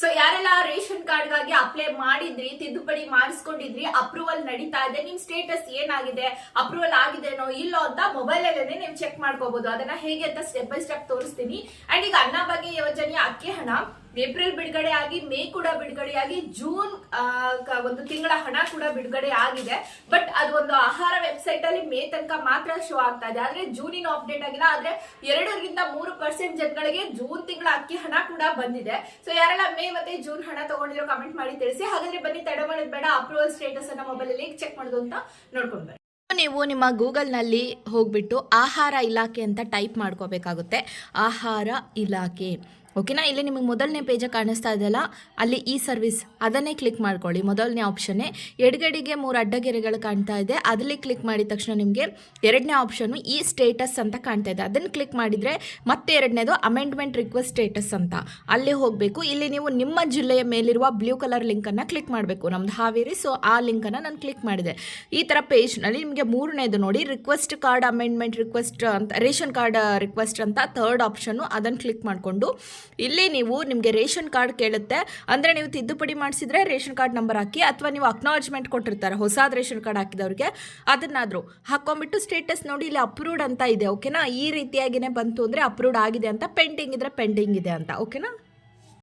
So ಯಾರೆಲ್ಲ ration ಕಾರ್ಡ್ಗಾಗಿ apply ಮಾಡಿದ್ರಿ, ತಿದ್ದುಪಡಿ ಮಾಡಿಸ್ಕೊಂಡಿದ್ರಿ ಅಪ್ರೂವಲ್ ನಡೀತಾ ಇದೆ, ನಿಮ್ ಸ್ಟೇಟಸ್ ಏನಾಗಿದೆ ಅಪ್ರೂವಲ್ ಆಗಿದೆನೋ ಇಲ್ಲೋ ಅಂತ ಮೊಬೈಲ್ ಅಲ್ಲೇ ನೀವು ಚೆಕ್ ಮಾಡ್ಕೋಬಹುದು ಅದನ್ನ ಹೇಗೆ ಅಂತ ಸ್ಟೆಪ್ ಬೈ ಸ್ಟೆಪ್ ತೋರಿಸ್ತೀನಿ. ಅಂಡ್ ಈಗ ಅನ್ನ ಬಗ್ಗೆ ಯೋಜನೆ, ಅಕ್ಕಿ ಹಣ. ಏಪ್ರಿಲ್ ಬಿಡುಗಡೆ ಆಗಿ, ಮೇ ಕೂಡ ಬಿಡುಗಡೆಯಾಗಿ ಜೂನ್ ಒಂದು ತಿಂಗಳ ಹಣ ಕೂಡ ಬಿಡುಗಡೆ ಆಗಿದೆ. ಬಟ್ ಅದು ಒಂದು ಆಹಾರ ವೆಬ್ಸೈಟ್ ಅಲ್ಲಿ ಮೇ ತನಕ ಮಾತ್ರ ಶೋ ಆಗ್ತಾ ಇದೆ. ಆದ್ರೆ ಜೂನಿನ ಅಪ್ಡೇಟ್ ಆಗಿಲ್ಲ. ಆದ್ರೆ ಎರಡರಿಂದ ಮೂರು ಪರ್ಸೆಂಟ್ ಜನಗಳಿಗೆ ಜೂನ್ ತಿಂಗಳ ಅಕ್ಕಿ ಹಣ ಕೂಡ ಬಂದಿದೆ. ಸೊ ಯಾರೆಲ್ಲ ಮೇ ಮತ್ತೆ ಜೂನ್ ಹಣ ತಗೊಂಡಿರೋ ಕಮೆಂಟ್ ಮಾಡಿ ತಿಳಿಸಿ. ಹಾಗಾದ್ರೆ ಬನ್ನಿ, ತಡ ಬೇಡ. ಅಪ್ರೂವಲ್ ಸ್ಟೇಟಸ್ ಅನ್ನ ಮೊಬೈಲ್ ಅಲ್ಲಿ ಚೆಕ್ ಮಾಡೋದು ಅಂತ ನೋಡ್ಕೊಂಡು ಬನ್ನಿ. ನೀವು ನಿಮ್ಮ ಗೂಗಲ್ನಲ್ಲಿ ಹೋಗ್ಬಿಟ್ಟು ಆಹಾರ ಇಲಾಖೆ ಅಂತ ಟೈಪ್ ಮಾಡ್ಕೋಬೇಕಾಗುತ್ತೆ. ಆಹಾರ ಇಲಾಖೆ. ಓಕೆನಾ? ಇಲ್ಲಿ ನಿಮಗೆ ಮೊದಲನೇ ಪೇಜ ಕಾಣಿಸ್ತಾ ಇದೆಯಲ್ಲ, ಅಲ್ಲಿ ಈ ಸರ್ವಿಸ್ ಅದನ್ನೇ ಕ್ಲಿಕ್ ಮಾಡ್ಕೊಳ್ಳಿ, ಮೊದಲನೇ ಆಪ್ಷನ್ನೇ ಎಡಗಡೆಗೆ ಮೂರು ಅಡ್ಡಗೆರೆಗಳು ಕಾಣ್ತಾ ಇದೆ, ಅದರಲ್ಲಿ ಕ್ಲಿಕ್ ಮಾಡಿದ ತಕ್ಷಣ ನಿಮಗೆ ಎರಡನೇ ಆಪ್ಷನ್ನು ಈ ಸ್ಟೇಟಸ್ ಅಂತ ಕಾಣ್ತಾ ಇದೆ. ಅದನ್ನು ಕ್ಲಿಕ್ ಮಾಡಿದರೆ ಮತ್ತೆ ಎರಡನೇದು ಅಮೆಂಡ್ಮೆಂಟ್ ರಿಕ್ವೆಸ್ಟ್ ಸ್ಟೇಟಸ್ ಅಂತ. ಅಲ್ಲಿ ಹೋಗಬೇಕು. ಇಲ್ಲಿ ನೀವು ನಿಮ್ಮ ಜಿಲ್ಲೆಯ ಮೇಲಿರುವ ಬ್ಲೂ ಕಲರ್ ಲಿಂಕನ್ನು ಕ್ಲಿಕ್ ಮಾಡಬೇಕು. ನಮ್ಮದು ಹಾವೇರಿ ಸೊ ಆ ಲಿಂಕನ್ನು ನಾನು ಕ್ಲಿಕ್ ಮಾಡಿದೆ. ಈ ಥರ ಪೇಜ್ನಲ್ಲಿ ನಿಮಗೆ ಮೂರನೇದು ನೋಡಿ ರಿಕ್ವೆಸ್ಟ್ ಕಾರ್ಡ್ ಅಮೆಂಡ್ಮೆಂಟ್ ರಿಕ್ವೆಸ್ಟ್ ಅಂತ, ರೇಷನ್ ಕಾರ್ಡ್ ರಿಕ್ವೆಸ್ಟ್ ಅಂತ ಥರ್ಡ್ ಆಪ್ಷನ್ನು ಅದನ್ನು ಕ್ಲಿಕ್ ಮಾಡಿಕೊಂಡು ಇಲ್ಲಿ ನೀವು ನಿಮಗೆ ರೇಷನ್ ಕಾರ್ಡ್ ಕೇಳುತ್ತೆ, ಅಂದರೆ ನೀವು ತಿದ್ದುಪಡಿ ಮಾಡಿಸಿದ್ರೆ ರೇಷನ್ ಕಾರ್ಡ್ ನಂಬರ್ ಹಾಕಿ, ಅಥವಾ ನೀವು ಅಕ್ನಾಲಜ್ಮೆಂಟ್ ಕೊಟ್ಟಿರ್ತಾರೆ, ಹೊಸದ ರೇಷನ್ ಕಾರ್ಡ್ ಹಾಕಿದವ್ರಿಗೆ, ಅದನ್ನಾದರೂ ಹಾಕೊಂಡ್ಬಿಟ್ಟು ಸ್ಟೇಟಸ್ ನೋಡಿ, ಇಲ್ಲಿ ಅಪ್ರೂವ್ಡ್ ಅಂತ ಇದೆ ಓಕೆನಾ ಈ ರೀತಿಯಾಗಿನೇ ಬಂತು ಅಂದರೆ ಅಪ್ರೂವ್ಡ್ ಆಗಿದೆ ಅಂತ ಪೆಂಡಿಂಗ್ ಇದ್ರೆ ಪೆಂಡಿಂಗ್ ಇದೆ ಅಂತ ಓಕೆನಾ